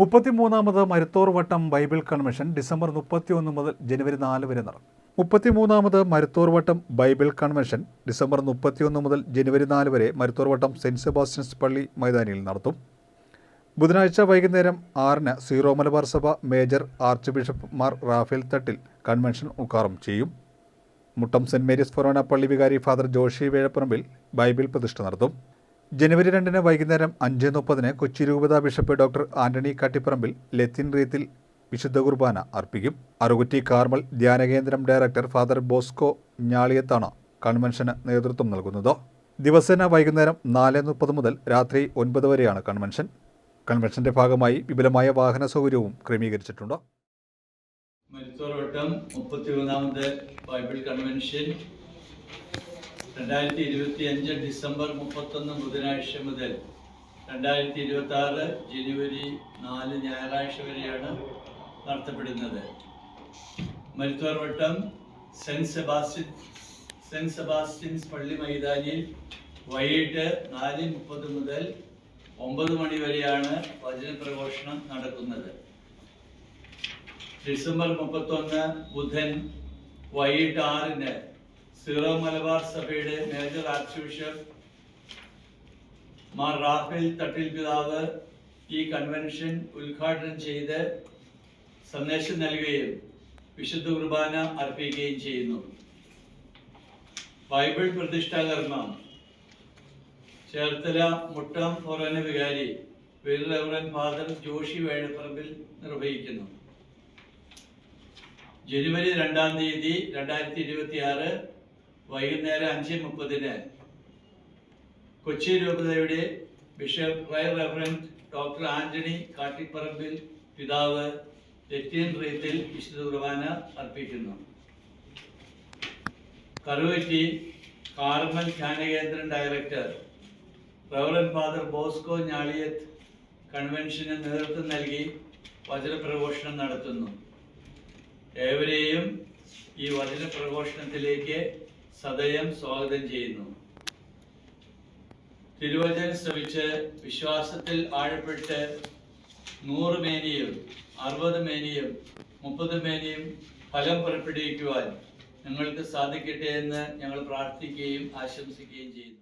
മുപ്പത്തിമൂന്നാമത് മരുത്തോർ വട്ടം Bible convention December മുപ്പത്തിയൊന്ന് മുതൽ ജനുവരി നാല് വരെ നടക്കും മുപ്പത്തിമൂന്നാമത് മരുത്തോർ വട്ടം ബൈബിൾ കൺവെൻഷൻ ഡിസംബർ മുപ്പത്തിയൊന്ന് മുതൽ ജനുവരി നാല് വരെ മരുത്തോർ വട്ടം സെന്റ് സെബാസ്റ്റ്യൻസ് പള്ളി മൈതാനിയിൽ നടത്തും. ബുധനാഴ്ച വൈകുന്നേരം ആറിന് സീറോ മലബാർ സഭ major archbishop Mar Raphael Thattil convention ഉദ്ഘാടനം ചെയ്യും. മുട്ടം സെന്റ് മേരീസ് ഫൊറോന പള്ളി വികാരി ഫാദർ ജോഷി വേഴപ്പറമ്പിൽ ബൈബിൾ പ്രതിഷ്ഠ നടത്തും. ജനുവരി രണ്ടിന് വൈകുന്നേരം അഞ്ച് മുപ്പതിന് കൊച്ചി രൂപത bishop doctor Antony Kattipparambil Latin റീത്തിൽ വിശുദ്ധ കുർബാന അർപ്പിക്കും. അറുകുറ്റി കാർമൽ ധ്യാനകേന്ദ്രം ഡയറക്ടർ ഫാദർ ബോസ്കോ ഞാളിയത്താണ് കൺവെൻഷന് നേതൃത്വം നൽകുന്നത്. ദിവസേന വൈകുന്നേരം നാല് മുപ്പത് മുതൽ രാത്രി ഒൻപത് വരെയാണ് കൺവെൻഷൻ. കൺവെൻഷന്റെ ഭാഗമായി വിപുലമായ വാഹന സൗകര്യവും ക്രമീകരിച്ചിട്ടുണ്ട്. മരുത്തോർവട്ടം മുപ്പത്തിമൂന്നാമത് ബൈബിൾ കൺവെൻഷൻ. രണ്ടായിരത്തി ഇരുപത്തി അഞ്ച് ഡിസംബർ മുപ്പത്തൊന്ന് ബുധനാഴ്ച മുതൽ രണ്ടായിരത്തി ഇരുപത്തി ആറ് ജനുവരി നാല് ഞായറാഴ്ച വരെയാണ് നടത്തപ്പെടുന്നത്. Maruthorvattom saint Sebastian saint Sebastian's പള്ളി മൈതാനിയിൽ വൈകിട്ട് നാല് മുപ്പത് മുതൽ ഒമ്പത് മണി വരെയാണ് വചന പ്രഘോഷണം നടക്കുന്നത്. ഡിസംബർ മുപ്പത്തൊന്ന് ബുധൻ വൈകിട്ട് ആറിന് സീറോ മലബാർ സഭയുടെ മേജർ ആർച്ച് മാർ റാഫേൽ തട്ടിൽ പിതാവ് ഈ കൺവെൻഷൻ ഉദ്ഘാടനം ചെയ്ത് സന്ദേശം നൽകുകയും വിശുദ്ധ കുർബാന അർപ്പിക്കുകയും ചെയ്യുന്നു. ബൈബിൾ പ്രതിഷ്ഠാകർമ്മം ചേർത്തല മുട്ടം ഫൊറന വികാരി റെവറൻ ഫാദർ ജോഷി വേഴപ്പറമ്പിൽ നിർവഹിക്കുന്നു. ജനുവരി രണ്ടാം തീയതി രണ്ടായിരത്തി ഇരുപത്തി ആറ് വൈകുന്നേരം അഞ്ച് മുപ്പതിന് കൊച്ചി രൂപതയുടെ ബിഷപ്പ് വയർ റെഫറന്റ് ഡോക്ടർ ആന്റണി കാട്ടിപ്പറമ്പിൽ പിതാവ് ലത്തീൻ റീത്തിൽ വിശുദ്ധ കുർബാന അർപ്പിക്കുന്നു. കറുവറ്റി Carmel ധ്യാനകേന്ദ്രം director reverend father Bosco Njaliyath കൺവെൻഷന് നേതൃത്വം നൽകി വചനപ്രഘോഷണം നടത്തുന്നു. ഏവരെയും ഈ വചന പ്രഘോഷണത്തിലേക്ക് സദയം സ്വാഗതം ചെയ്യുന്നു. തിരുവചനം ശ്രമിച്ച് വിശ്വാസത്തിൽ ആഴപ്പെട്ട് നൂറ് മേനിയും അറുപത് മേനിയും മുപ്പത് മേനിയും ഫലം പുറപ്പെടുവിക്കുവാൻ നിങ്ങൾക്ക് സാധിക്കട്ടെ എന്ന് ഞങ്ങൾ പ്രാർത്ഥിക്കുകയും ആശംസിക്കുകയും ചെയ്യുന്നു.